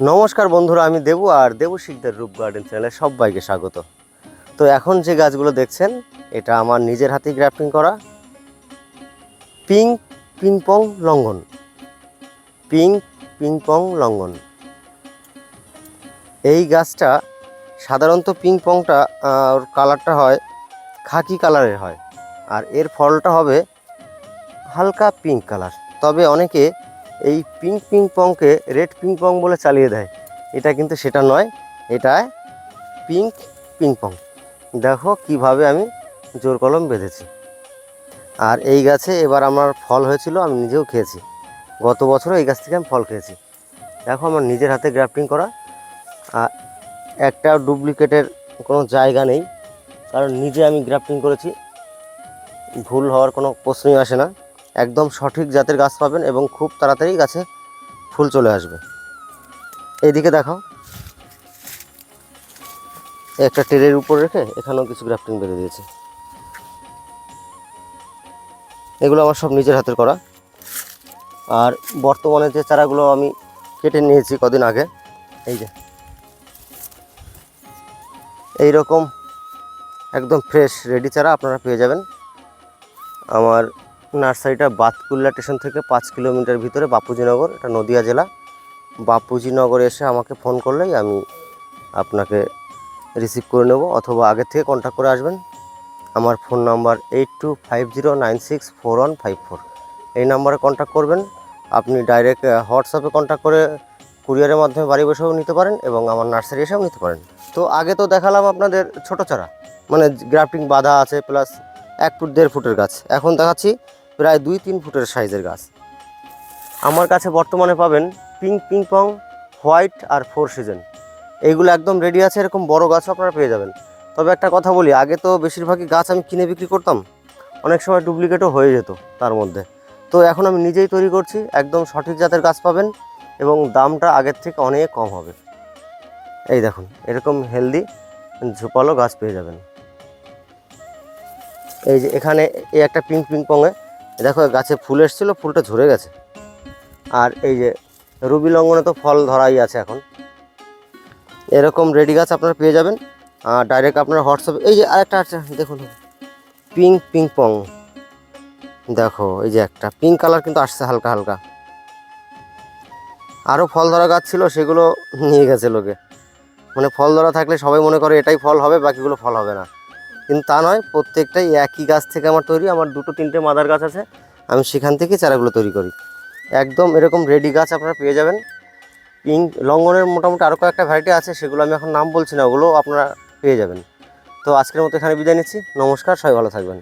নমস্কার বন্ধুরা, আমি দেবু আর দেবু শিকদার রূপ গার্ডেন চ্যানেলে সবাইকে স্বাগত। তো এখন যে গাছগুলো দেখছেন, এটা আমার নিজের হাতে গ্রাফটিং করা। Pink pingpong longan. Pink pingpong longan. এই গাছটা সাধারণত পিংপংটা ওর কালারটা হয়, খাকি কালারের হয়। আর এর ফলটা হবে হালকা পিঙ্ক কালার। তবে অনেকে এই পিঙ্ক পিং পংকে রেড পিং পং বলে চালিয়ে দেয়। এটা কিন্তু সেটা নয়, এটা পিঙ্ক পিং পং দেখো কীভাবে আমি জোর কলম বেঁধেছি। আর এই গাছে এবার আমার ফল হয়েছিল, আমি নিজেও খেয়েছি। গত বছরও এই গাছ থেকে আমি ফল খেয়েছি। দেখো আমার নিজের হাতে গ্রাফটিং করা। আর একটা ডুপ্লিকেটের কোনো জায়গা নেই, কারণ নিজে আমি গ্রাফটিং করেছি। ভুল হওয়ার কোনো প্রশ্নই আসে না। একদম সঠিক জাতের গাছ পাবেন এবং খুব তাড়াতাড়ি গাছে ফুল চলে আসবে। এইদিকে দেখাও। একটা টেরের উপর রেখে এখানেও কিছু গ্রাফটিং বেঁধে দিয়েছে। এগুলো আমার সব নিজের হাতের করা। আর বর্তমানে যে চারাগুলো আমি কেটে নিয়েছি কদিন আগে, এই যে। এই রকম একদম ফ্রেশ রেডি চারা আপনারা পেয়ে যাবেন। আমার নার্সারিটা বাতকুল্লা স্টেশন থেকে পাঁচ কিলোমিটার ভিতরে বাপুজিনগর, এটা নদিয়া জেলা। বাপুজিনগর এসে আমাকে ফোন করলেই আমি আপনাকে রিসিভ করে নেব, অথবা আগের থেকে কন্ট্যাক্ট করে আসবেন। আমার phone number eight two five zero nine six four one five four এই নাম্বারে কন্ট্যাক্ট করবেন। আপনি ডাইরেক্ট হোয়াটসঅ্যাপে কন্ট্যাক্ট করে কুরিয়ারের মাধ্যমে বাড়ি বসেও নিতে পারেন এবং আমার নার্সারি এসেও নিতে পারেন। তো আগে তো দেখালাম আপনাদের ছোট চারা মানে গ্রাফটিং বাঁধা আছে প্লাস এক ফুট দেড় ফুটের গাছ। এখন দেখাচ্ছি প্রায় দুই তিন ফুটের সাইজের গাছ। আমার কাছে বর্তমানে পাবেন পিঙ্ক পিং পং, হোয়াইট আর ফোর সিজন। এইগুলো একদম রেডি আছে, এরকম বড় গাছও আপনারা পেয়ে যাবেন। তবে একটা কথা বলি, আগে তো বেশিরভাগই গাছ আমি কিনে বিক্রি করতাম। অনেক সময় ডুপ্লিকেটও হয়ে যেত তার মধ্যে। তো এখন আমি নিজেই তৈরি করছি, একদম সঠিক জাতের গাছ পাবেন এবং দামটা আগের থেকে অনেক কম হবে। এই দেখুন, এরকম হেলদি ঝোপালো গাছ পেয়ে যাবেন। এই যে এখানে এই একটা পিঙ্ক পিঙ্ক পঙে দেখো, গাছে ফুল এসেছিল, ফুলটা ঝরে গেছে। আর এই যে রুবি লঙ্গনে তো ফল ধরাই আছে এখন। এরকম রেডি গাছ আপনারা পেয়ে যাবেন। আর ডাইরেক্ট আপনার হোয়াটসঅ্যাপে, এই যে আরেকটা আছে, দেখুন। Pink pink pong. দেখো, এই যে একটা। পিঙ্ক কালার কিন্তু আসছে হালকা হালকা। আরও ফল ধরা গাছ ছিল, সেগুলো নিয়ে গেছে লোকে। মানে ফল ধরা থাকলে সবাই মনে করে এটাই ফল হবে, বাকিগুলো ফল হবে না। কিন্তু তা নয়, প্রত্যেকটাই একই গাছ থেকে আমার তৈরি, আমার দুটো তিনটে মাদার গাছ আছে, আমি সেখান থেকে চারাগুলো তৈরি করি। একদম এরকম রেডি গাছ আপনারা পেয়ে যাবেন। পিঙ্ক, লঙ্গনের মোটামুটি আরও কয়েকটা ভ্যারাইটি আছে, সেগুলো আমি এখন নাম বলছি না ওগুলো আপনারা পেয়ে যাবেন। তো আজকের মতো এখানে বিদায় নিচ্ছি, নমস্কার, সবাই ভালো থাকবেন।